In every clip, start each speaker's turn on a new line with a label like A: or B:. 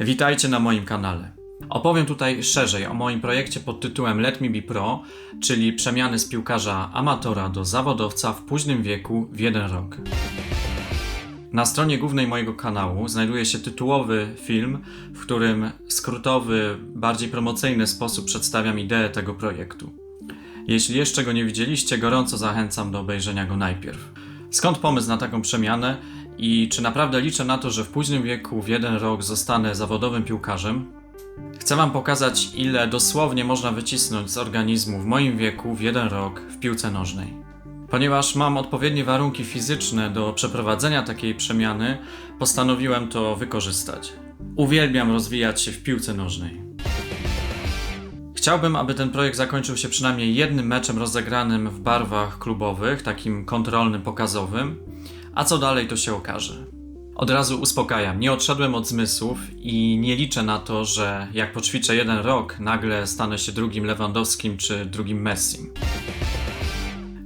A: Witajcie na moim kanale. Opowiem tutaj szerzej o moim projekcie pod tytułem Let Me Be Pro, czyli przemiany z piłkarza amatora do zawodowca w późnym wieku w jeden rok. Na stronie głównej mojego kanału znajduje się tytułowy film, w którym skrótowy, bardziej promocyjny sposób przedstawiam ideę tego projektu. Jeśli jeszcze go nie widzieliście, gorąco zachęcam do obejrzenia go najpierw. Skąd pomysł na taką przemianę i czy naprawdę liczę na to, że w późnym wieku w jeden rok zostanę zawodowym piłkarzem? Chcę Wam pokazać, ile dosłownie można wycisnąć z organizmu w moim wieku w jeden rok w piłce nożnej. Ponieważ mam odpowiednie warunki fizyczne do przeprowadzenia takiej przemiany, postanowiłem to wykorzystać. Uwielbiam rozwijać się w piłce nożnej. Chciałbym, aby ten projekt zakończył się przynajmniej jednym meczem rozegranym w barwach klubowych, takim kontrolnym, pokazowym, a co dalej to się okaże. Od razu uspokajam, nie odszedłem od zmysłów i nie liczę na to, że jak poćwiczę jeden rok, nagle stanę się drugim Lewandowskim czy drugim Messim.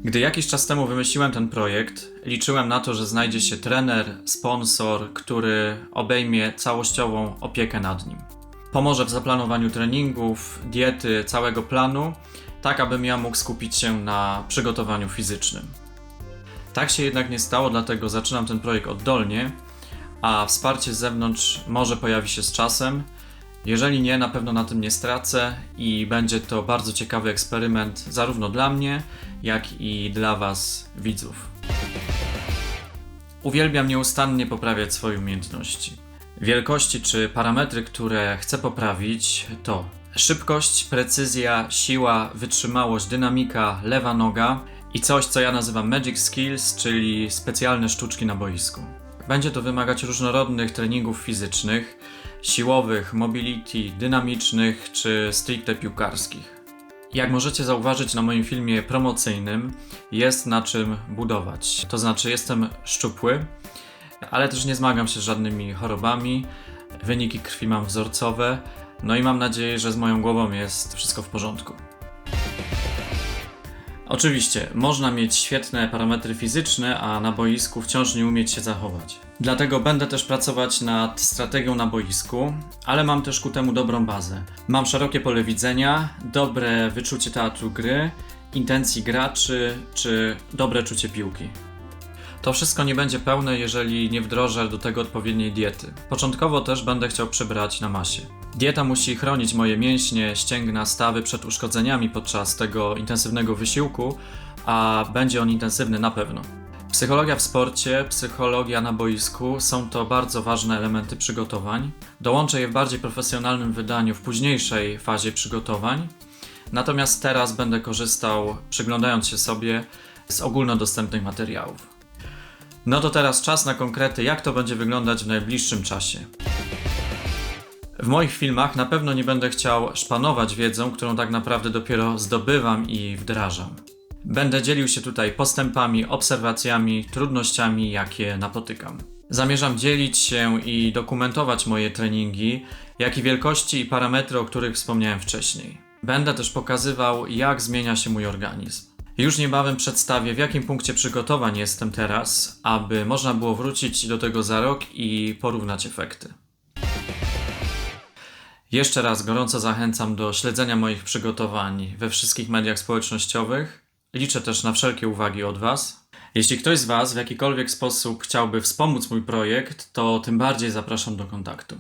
A: Gdy jakiś czas temu wymyśliłem ten projekt, liczyłem na to, że znajdzie się trener, sponsor, który obejmie całościową opiekę nad nim. Pomoże w zaplanowaniu treningów, diety, całego planu, tak abym ja mógł skupić się na przygotowaniu fizycznym. Tak się jednak nie stało, dlatego zaczynam ten projekt oddolnie, a wsparcie z zewnątrz może pojawi się z czasem. Jeżeli nie, na pewno na tym nie stracę i będzie to bardzo ciekawy eksperyment zarówno dla mnie, jak i dla Was, widzów. Uwielbiam nieustannie poprawiać swoje umiejętności. Wielkości czy parametry, które chcę poprawić to szybkość, precyzja, siła, wytrzymałość, dynamika, lewa noga i coś, co ja nazywam Magic Skills, czyli specjalne sztuczki na boisku. Będzie to wymagać różnorodnych treningów fizycznych, siłowych, mobility, dynamicznych czy stricte piłkarskich. Jak możecie zauważyć na moim filmie promocyjnym, jest na czym budować. To znaczy, jestem szczupły, ale też nie zmagam się z żadnymi chorobami. Wyniki krwi mam wzorcowe, no i mam nadzieję, że z moją głową jest wszystko w porządku. Oczywiście, można mieć świetne parametry fizyczne, a na boisku wciąż nie umieć się zachować. Dlatego będę też pracować nad strategią na boisku, ale mam też ku temu dobrą bazę. Mam szerokie pole widzenia, dobre wyczucie teatru gry, intencji graczy czy dobre czucie piłki. To wszystko nie będzie pełne, jeżeli nie wdrożę do tego odpowiedniej diety. Początkowo też będę chciał przybrać na masie. Dieta musi chronić moje mięśnie, ścięgna, stawy przed uszkodzeniami podczas tego intensywnego wysiłku, a będzie on intensywny na pewno. Psychologia w sporcie, psychologia na boisku są to bardzo ważne elementy przygotowań. Dołączę je w bardziej profesjonalnym wydaniu w późniejszej fazie przygotowań. Natomiast teraz będę korzystał, przyglądając się sobie, z ogólnodostępnych materiałów. No to teraz czas na konkrety, jak to będzie wyglądać w najbliższym czasie. W moich filmach na pewno nie będę chciał szpanować wiedzą, którą tak naprawdę dopiero zdobywam i wdrażam. Będę dzielił się tutaj postępami, obserwacjami, trudnościami, jakie napotykam. Zamierzam dzielić się i dokumentować moje treningi, jak i wielkości i parametry, o których wspomniałem wcześniej. Będę też pokazywał, jak zmienia się mój organizm. Już niebawem przedstawię, w jakim punkcie przygotowań jestem teraz, aby można było wrócić do tego za rok i porównać efekty. Jeszcze raz gorąco zachęcam do śledzenia moich przygotowań we wszystkich mediach społecznościowych. Liczę też na wszelkie uwagi od Was. Jeśli ktoś z Was w jakikolwiek sposób chciałby wspomóc mój projekt, to tym bardziej zapraszam do kontaktu.